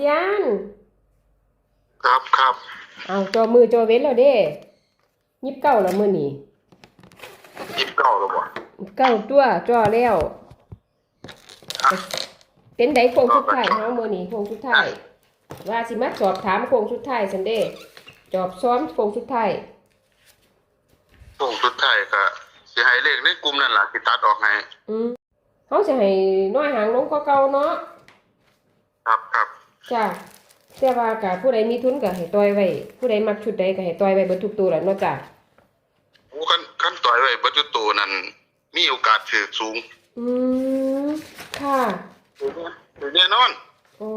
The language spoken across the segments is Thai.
เสียน ครับครับเอาจอมือจอเว้นแล้วเด้ยิบเก้าแล้วมื้อนี้ยิบเก้าแล้วบ่เก้าตัวจอแล้ว เป็นไดโค้งสุดท้ายเฮามื้อนี้โค้งสุดท้ายว่าสิมาสอบถามโค้งสุดท้ายซั่นเด้จอบซ้อมโค้งสุดท้ายส่งสุดท้ายก็สิให้เลขในกลุ่มนั่นล่ะสิตัดออกให้อืมเฮาสิให้น้อยหางลงกว่าเก่าเนาะครับครับ จ้ะแต่ว่าก็ผู้ใดมีทุนก็ให้ต่อยไว้ ผู้ใดมักชุดใดก็ให้ต่อยไว้เบิดทุกตัวแหละเนาะจ้ะโอ้คันคันต่อยไว้เบ่จุตัวนั้นมีโอกาสถือสูง อืมค่ะถือแน่นอนอ๋อ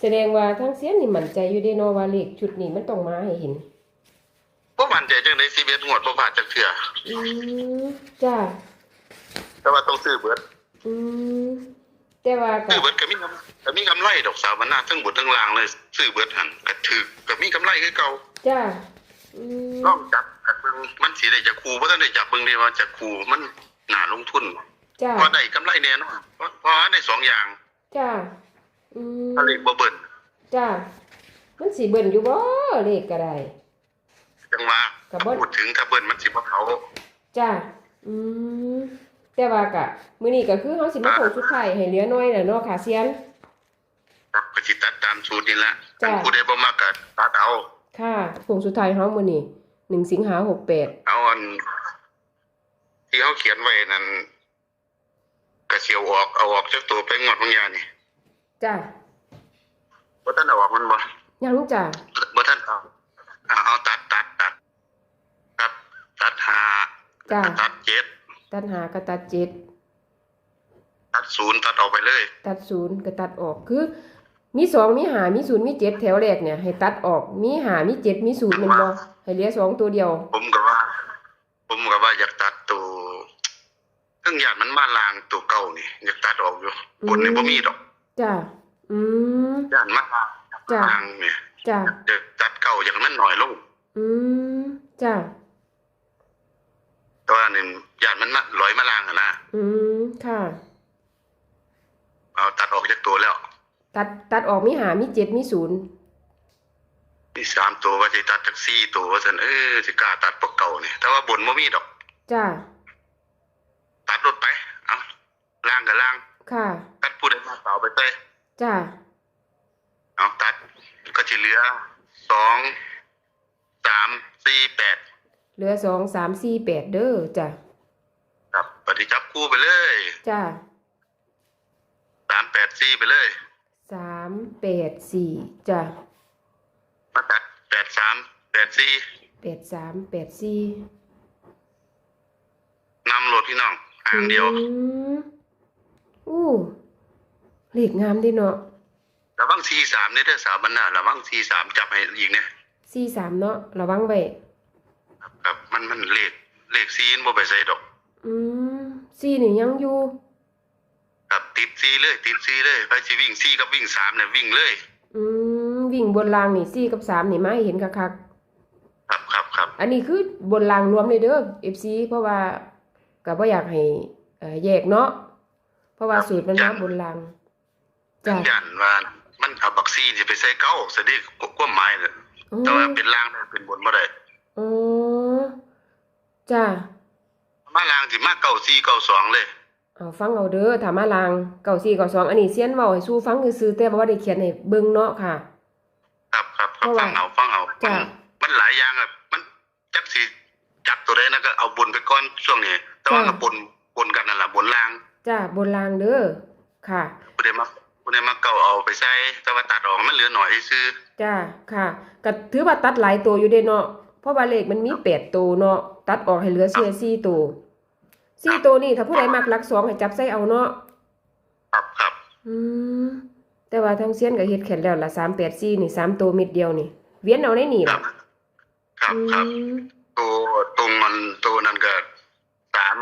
แสดงว่าทั้งเสียนนี่มั่นใจอยู่เด้เนาะว่าเลขชุดนี้มันต้องมาให้เห็นบ่มั่นใจจังได๋11งวดบ่พลาดจักเทื่ออืมจ้ะแต่ว่าต้องซื้อเบิดอืม แต่ว่าก็ซื้อเบิดก็มีกำก็มีกำไรดอกสาวบรรณาทั้งบนทั้งล่างเลยซื้อเบิดหั่นก็ถือก็มีกำไรคือเก่าจ้ะอืมลองจับกับเบิ่งมันสิได้จักคูบ่ทันได้จับเบิ่งได้ว่าจักคูมันน่าลงทุนบ่จ้ะพอได้กำไรแน่นอนเพราะเพราะได้สองอย่างจ้ะอืมถ้าเลขบ่เบิ่นจ้ะมันสิเบิ่นอยู่บ่เลขก็ได้ จังว่าก็บ่ พูดถึงถ้าเบิ่นมันสิบ่เขา จ้ะอืม แต่ว่าก็มื้อนี้ก็คือเฮาสิมาโค้งสุดท้ายให้เหลือน้อยน่ะเนาะค่ะเสียนครับก็สิตัดตามสูตรนี่ละจ้ะถ้าผู้ใดบ่มักก็ตัดเอาค่ะโค้งสุดท้ายเฮามื้อนี้1สิงหา68เอาอันที่เขาเขียนไว้นั่นก็สิเอาออกเอาออกจากตัวไปงวดบางอย่างนี่จ้ะบ่ทันเอาออกมันบ่ยังจ้ะบ่ทันเอาเอาเอาตัดตัดตัดตัดตัดหาจ้ะตัดเจ็ด ตัดหาก็ตัดเจ็ดตัดศูนย์ตัดออกไปเลย ตัดศูนย์ก็ตัดออกคือ มีสองมีหามีศูนย์มีเจ็ดแถวแรกเนี่ย ให้ตัดออก มีหามีเจ็ดมีศูนย์แมันบ่ให้เหลือสองตัวเดียว ผมก็ว่า ผมก็ว่าอยากตัดตัวเครื่องยานมันมาลางตัวเก่านี่อยากตัดออกอยู่บนนี่บ่มีดอกจ้ะอืมยานมาลางจ้ะลางเนี่ยจ้ะอยากตัดเก่าอย่างนั้นหน่อยลงอืมจ้ะ แต่ว่านี่ยานมันมาลอยมาลางอะนะอืมค่ะ เอาตัดออกจากตัวแล้ว ตัดตัดออกมีหามีเจ็ดมีศูนย์มีสามตัวว่าสิตัดจากสี่ตัวว่าซั่นเออสิกล้าตัดพวกเก่านี่แต่ว่าบนบ่มีดอก จ้ะตัดรถไป เอาล่างกับล่าง ค่ะ ตัดผู้ใดมาเสาไปเต้จ้ะเอาตัดก็จะเหลือสองสามสี่แปด เหลือสองสามสี่แปดเด้อจ้ะครับปฏิจับคู่ไปเลยจ้ะสามแปดสี่ไปเลยสามแปดสี่จ้ะมาตัดแปดสามแปดสี่แปดสามแปดสี่นำรถพี่น้องห่างเดียวอืมอู้เลขงามเดีเนาะระวังสี่สามนี่เด้อสาวบรรณาระวังสี่สามจับให้อีกเนี่ยสี่สามเนาะระวังไว้ ครับครับมันมันเลขเลขสี่มันบ่ไปใส่ดอก อืมสี่นี่ยังอยู่ ครับติดสี่เลยติดสี่เลยไปสิวิ่งสี่กับวิ่งสามเนี่ยวิ่งเลย อืมวิ่งบนรางนี่สี่กับสามนี่มาให้เห็นคักครับครับครับๆอันนี้คือบนรางรวมเลยเด้อ FC เพราะว่าก็บ่อยากให้เอ่อแยกเนาะเพราะว่าสูตรมันมาบนรางจ้ะยันว่ามันเอาบักซีสิไปใส่เก้าสดิความหมายน่ะอ๋แต่อว่าเป็นล่างได้เป็นบนบ่ได้ อ๋อจ้ะมาล่างสิมาเก้าสี่เก้าสองเลยเอาฟังเอาเด้อถ้ามาลางเก้าสี่เก้าสองอันนี้เซียนเว้าให้สู้ฟังซื่อๆแต่ว่าบ่ได้เขียนให้เบิ่งเนาะค่ะ ครับครับคเพรับราะว่าฟังเอาฟังเอาจ้ะ มันมันหลายอย่างอะมันจักสิจับตัวใดนะก็เอาบนไปก่อนช่วงนี้ แต่ว่าก็บนบนกันนั่นล่ะบนล่างจ้ะบนรางเด้อค่ะบ่ได้มาบ่ได้มาเก้าเอาไปใส่แต่ว่าตัดออกมันเหลือหน่อยซื่อจ้าค่ะก็ถือว่าตัดหลายตัวอยู่เด้เนาะ เพราะว่าเลขมันมีแปดตัวเนาะตัดออกให้เหลือเสียสี่ตัวสี่ตัวนี่ถ้าผู้ใดมักหลักสองให้จับใส่เอาเนาะครับครับอืมแต่ว่าทางเซียนก็เฮ็ดแข็งแล้วละสามแปดสี่นี่สามตัวเม็ดเดียวนี่ เวียนเอาได้นี่ครัล่ะบครับอืครับมตัวตรงมันตัวนั้นก็สาม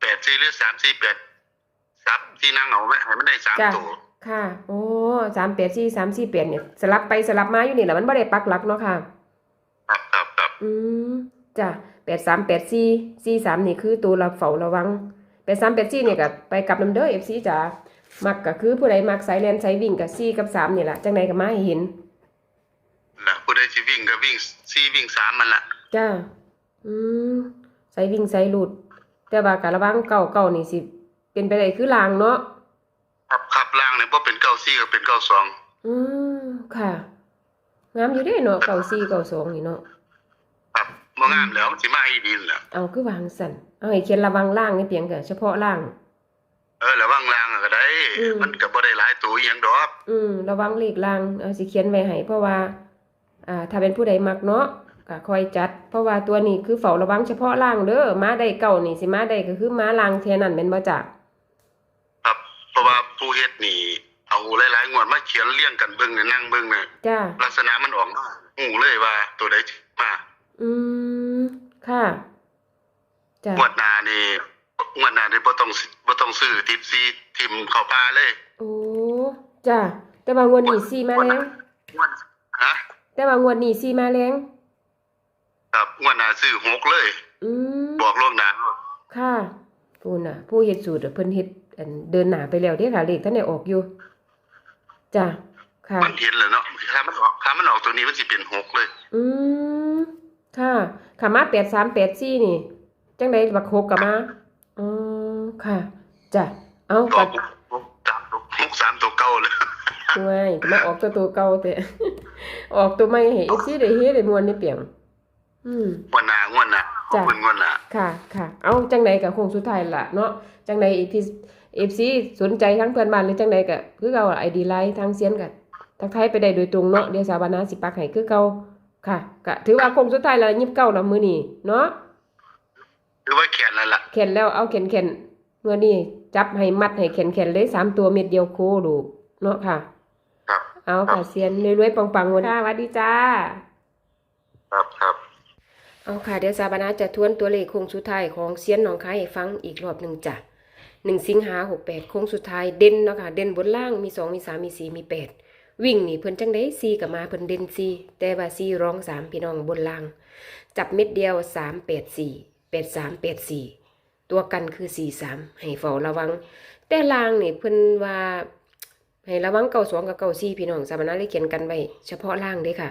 แปดสี่หรือสามสี่แปดซับที่นั่งเอาไหมให้มันได้สามจ้ะตัวค่ะ โอ้สามแปดสี่สามสี่แปดเนี่ย สลับไปสลับมาอยู่นี่แหละมันบ่ได้ปักหลักเนาะค่ะครับครับครับ อืมจ้ะแปดสามแปดสี่สี่สามนี่คือตัวเราเฝ้าระวังแปดสามแปดสี่เนี่ยก็ไปกลับน้ำเด้อเอฟซีจ้ะมักก็คือผู้ใดมักสายแลนสายวิ่งก็4กับ3นี่ล่ะจังไดก็มาให้เห็นแล้วผู้ใดสิวิ่งก็วิ่งสี่วิ่งสามมันละจ้าอืมสายวิ่งสายหลุด แต่ว่าการระวังเก่าเก่านี่สิ เป็นไปได้คือลางเนาะขับขับล่างเนี่ยบ่เป็นเก้าสี่ก็เป็นเก้าสองอืมค่ะงามอยู่เด้เนาะเก่าสี่เก่าสองนี่เนาะครั บบ่งามแล้วสิมาอีดีนแหล้วเอาคือวางสั่นเอาให้เขียนระวังล่างนี่เพียงแต่เฉพาะล่าง เออระวังล่างก็ได้ อืม มันก็บ่ได้หลายตัวอหยังดอกอืม ระวังเลขล่างเอาสิเขียนไว้ให้เพราะว่า อ่า ถ้าเป็นผู้ใดมักเนาะก็คอยจัด เพราะว่าตัวนี้คือเฝ้าระวังเฉพาะล่างเด้อม้าได้เก่านี่สิม้าได้ก็คือม้าล่างแค่นั้นแม่นบ่จ้ะครับ เพราะว่าผู้เฮ็ดนี่เอาหลายๆงวดมาเขียนเรียงกันเบิ่งเนี่ยนั่งเบิ่งเนี่ยจ้าลักษณะมันออกมาฮู้เลยว่าตัวใดสิมา อืม ค่ะจ้ะงวดหน้านี่งวดหน้านี่บ่ต้องบ่ต้องซื้อทิปซีทิมเข้าป่าเลยโอ้จ้ะแต่ว่างวดนี้สี่มาแรงงวดฮะแต่ว่างวดนี้สี่มาแรงครับงวดหน้าซื้อหกเลย อืมบอกล่วงหน้าค่ะผู้น่ะ ผู้เฮ็ดสูตรอะเพิ่นเฮ็ดอันเดินหน้าไปแล้วเด้ค่ะเลขท่านได้ออกอยู่จ้ะค่ะมันเห็นแล้วเนาะถ้ามันออกถ้ามันออกตัวนี้มันสิเป็นหกเลย อืม ค่ะค่ะมา8384นี่ จังได๋บักหกก็มาอ๋อค่ะ จ้ะ เอาอก็อกหกสามตัวหกสามตัวเก่าเลยง่ายก็มาออกตัวตัวเก่าแต่ออกตัวใหม่ให้ FC ได้เฮ็ดได้ม่วนได้เปียงอืมงวดหน้างวดหน้าขอบจ้ะคุณงวดหน้าค่ะ ค่ะ เอาจังใดกับคงสุดท้ายล่ะเนาะ จังใดที่ FC สนใจทั้งเพื่อนบ้านหรือจังใดก็คือเก่าไอดีไลน์ทางเซียนก็ทักทายไปได้โดยตรงเนาะ เดี๋ยวสาวานาสิปักให้คือเก่า ค่ะก็ถือว่าคงสุดท้ายแล้วยิบเก้าแล้วมื้อนี้เนาะหรือว่าแขนนั่นล่ะเข็นแล้วเอาเข็นเข็นมื้อนี้จับให้มัดให้เข็นเข็นเลยสามตัวเม็ดเดียวโคลูกเนาะค่ะ ครับ เอาค่ะเซียนรวยๆปังๆวันค่ะสวัสดีจ้า ครับครับ เอาค่ะ เดี๋ยวซาบานาจะทวนตัวเลขโค้งสุดท้ายของเซียนหนองคายให้ฟังอีกรอบหนึ่งจ้ะหนึ่งสิงหาหกแปดโค้งสุดท้ายเด่นเนาะค่ะ เด่นบนล่างมีสองมีสามมีสี่มีแปด วิ่งนี่เพิ่นจังได้สี่กับมาเพิ่นเด่นสี่แต่ว่าสี่ร้องสามพี่น้องบนล่าง จับเม็ดเดียวสามแปดสี่แปดสามแปดสี่ตัวกันคือสี่สามให้เฝ้าระวัง แต่ล่างนี่เพิ่นว่าให้ระวังเก่าสองกับเก่าสี่พี่น้องสามนาเลยเขียนกันไว้เฉพาะล่างเด้ค่ะ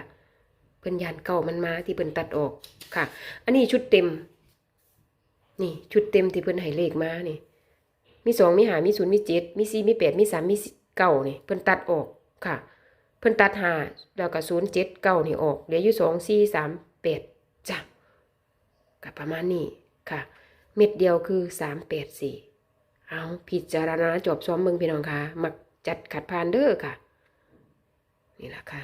เพิ่นยานเก่ามันมาที่เพิ่นตัดออกค่ะ อันนี้ชุดเต็ม นี่ชุดเต็มที่เพิ่นให้เลขมานี่มีสองมีหามีศูนย์มีเจ็ดมีสี่มีแปดมีสามมีเก้านี่เพิ่นตัดออกค่ะ เพิ่นตัดหาแล้วก็ศูนย์เจ็ดเก้านี่ออกเหลืออยู่สองสี่สามแปดจ้ะกับประมาณนี้ค่ะ เม็ดเดียวคือสามแปดสี่เอาพิจารณาจบซ้อมเมืองพี่น้องค่ะ มักจัดขัดพานเด้อค่ะ นี่แหละค่ะ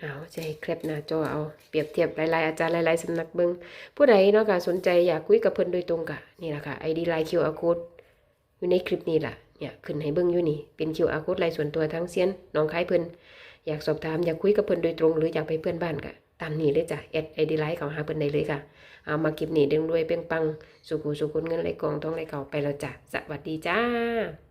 เอาจะให้เคลปหน้าจอเอาเปรียบเทียบหลายๆอาจารย์หลายๆสำนักเบิงผู้ใดเนาะค่ะสนใจอยากคุยกับเพิ่นโดยตรงกะนี่แหละค่ะ ID ไลน์ QR code อยู่ในคลิปนี้ล่ะเนี่ยขึ้นให้เบิ่งอยู่นี่เป็น QR code ไลน์ส่วนตัวทั้งเซียนน้องคายเพิ่น อยากสอบถามอยากคุยกับเพื่อนโดยตรง หรืออยากไปเพื่อนบ้านกะตามนี้เลยจ้ะแอดไอดีไลน์เขาหาเพื่อนได้เลยค่ะ เอามาคลิปนี้เด้งด้วยเป้งปัง สุขุสุขุนเงินไหลกองท้องไหลเก่าไปแล้วจ้ะสวัสดีจ้า